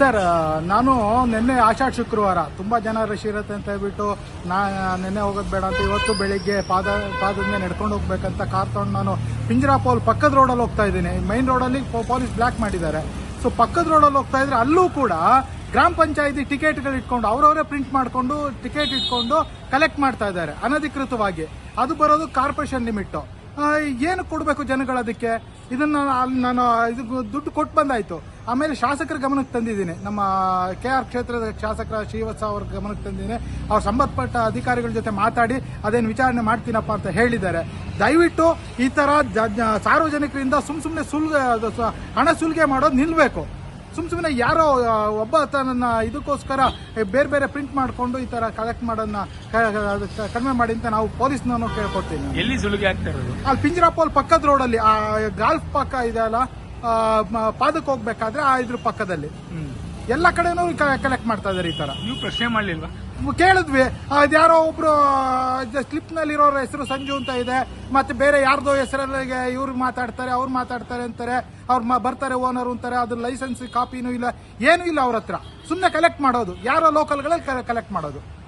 Sir ನಾನು ನಿನ್ನೆ ಆಷಾಢ ಶುಕ್ರವಾರ, ತುಂಬಾ ಜನ ರಶ್ ಇರುತ್ತೆ ಅಂತ ಹೇಳ್ಬಿಟ್ಟು, ನಾ, ನಿನ್ನೆ ಹೋಗೋದು ಬೇಡ ಅಂತ ಇವತ್ತು ಬೆಳಿಗ್ಗೆ ಪಾದ, ಪಾದದಿಂದ ನಡ್ಕೊಂಡು ಹೋಗ್ಬೇಕಂತ ಕಾರ್ ತಗೊಂಡು ನಾನು ಪಿಂಜರಾ ಪೋಲ್ ಪಕ್ಕದ ರೋಡಲ್ಲಿ ಹೋಗ್ತಾ ಇದ್ದೀನಿ. ಮೈನ್ ರೋಡಲ್ಲಿ ಪೊಲೀಸ್ ಬ್ಲಾಕ್ ಮಾಡಿದ್ದಾರೆ. ಸೊ ಪಕ್ಕದ ರೋಡಲ್ಲಿ ಹೋಗ್ತಾ ಇದ್ರೆ ಅಲ್ಲೂ ಕೂಡ ಗ್ರಾಮ ಪಂಚಾಯತಿ ಟಿಕೆಟ್ಗಳು ಇಟ್ಕೊಂಡು, ಅವರವರೇ ಪ್ರಿಂಟ್ ಮಾಡಿಕೊಂಡು ಟಿಕೆಟ್ ಇಟ್ಕೊಂಡು ಕಲೆಕ್ಟ್ ಮಾಡ್ತಾ ಇದ್ದಾರೆ, ಅನಧಿಕೃತವಾಗಿ. ಅದು ಬರೋದು ಕಾರ್ಪೊರೇಷನ್ ಲಿಮಿಟ್ ಏನು ಕೊಡಬೇಕು ಜನಗಳು ಅದಕ್ಕೆ? ಇದನ್ನ ನಾನು ಇದು ದುಡ್ಡು ಕೊಟ್ಟು ಬಂದಾಯ್ತು. ಆಮೇಲೆ ಶಾಸಕರ ಗಮನಕ್ಕೆ ತಂದಿದ್ದೀನಿ. ನಮ್ಮ ಕೆ ಆರ್ ಕ್ಷೇತ್ರದ ಶಾಸಕರ ಶ್ರೀವತ್ಸ ಅವ್ರ ಗಮನಕ್ಕೆ ತಂದಿದ್ದೀನಿ. ಅವ್ರು ಸಂಬಂಧಪಟ್ಟ ಅಧಿಕಾರಿಗಳ ಜೊತೆ ಮಾತಾಡಿ ಅದೇನು ವಿಚಾರಣೆ ಮಾಡ್ತೀನಪ್ಪ ಅಂತ ಹೇಳಿದ್ದಾರೆ. ದಯವಿಟ್ಟು ಈ ಜ- ಸಾರ್ವಜನಿಕರಿಂದ ಸುಮ್ಮ ಸುಮ್ಮನೆ ಸುಲ್ಗೆ ಹಣ ಸುಲಿಗೆ ಮಾಡೋದು ನಿಲ್ಬೇಕು. ಸುಮ್ ಸುಮ್ಮನೆ ಯಾರೋ ಒಬ್ಬ ತನ್ನ ಇದಕ್ಕೋಸ್ಕರ ಬೇರೆ ಬೇರೆ ಪ್ರಿಂಟ್ ಮಾಡಿಕೊಂಡು ಈ ತರ ಕಲೆಕ್ಟ್ ಮಾಡೋದನ್ನ ಕಡಿಮೆ ಮಾಡಿ ಅಂತ ನಾವು ಪೊಲೀಸ್ನನ್ನು ಕೇಳ್ಕೊಡ್ತೀನಿ ಎಲ್ಲಿ ಸುಲಿಗೆ ಆಗ್ತಾ ಇರೋದು? ಅಲ್ಲಿ ಪಿಂಜರಾಪೋಲ್ ಪಕ್ಕದ ರೋಡಲ್ಲಿ ಆ ಗಾಲ್ಫ್ ಪಕ್ಕ ಇದೆ ಅಲ್ಲ ಪಾದಕ್ಕೆ ಹೋಗ್ಬೇಕಾದ್ರೆ ಆ ಇದ್ರ ಪಕ್ಕದಲ್ಲಿ. ಎಲ್ಲ ಕಡೆನೂ ಕಲೆಕ್ಟ್ ಮಾಡ್ತಾ ಇದಾರೆ ಈ ತರ. ನೀವು ಪ್ರಶ್ನೆ ಮಾಡ್ಲಿಲ್ವಾ? ಕೇಳಿದ್ವಿ. ಅದ್ಯಾರೋ ಒಬ್ರು ಸ್ಲಿಪ್ನಲ್ಲಿ ಇರೋರ ಹೆಸರು ಸಂಜು ಅಂತ ಇದೆ. ಮತ್ತೆ ಬೇರೆ ಯಾರ್ದೋ ಹೆಸರಲ್ಲಿ ಇವ್ರು ಮಾತಾಡ್ತಾರೆ ಅವ್ರು ಮಾತಾಡ್ತಾರೆ ಅಂತಾರೆ. ಅವ್ರು ಬರ್ತಾರೆ ಓನರ್ ಅಂತಾರೆ. ಅದ್ರ ಲೈಸೆನ್ಸ್ ಕಾಪಿನೂ ಇಲ್ಲ. ಏನೂ ಇಲ್ಲ ಅವ್ರ ಹತ್ರ. ಸುಮ್ಮನೆ ಕಲೆಕ್ಟ್ ಮಾಡೋದು. ಯಾರೋ ಲೋಕಲ್ಗಳಲ್ಲಿ ಕಲೆಕ್ಟ್ ಮಾಡೋದು.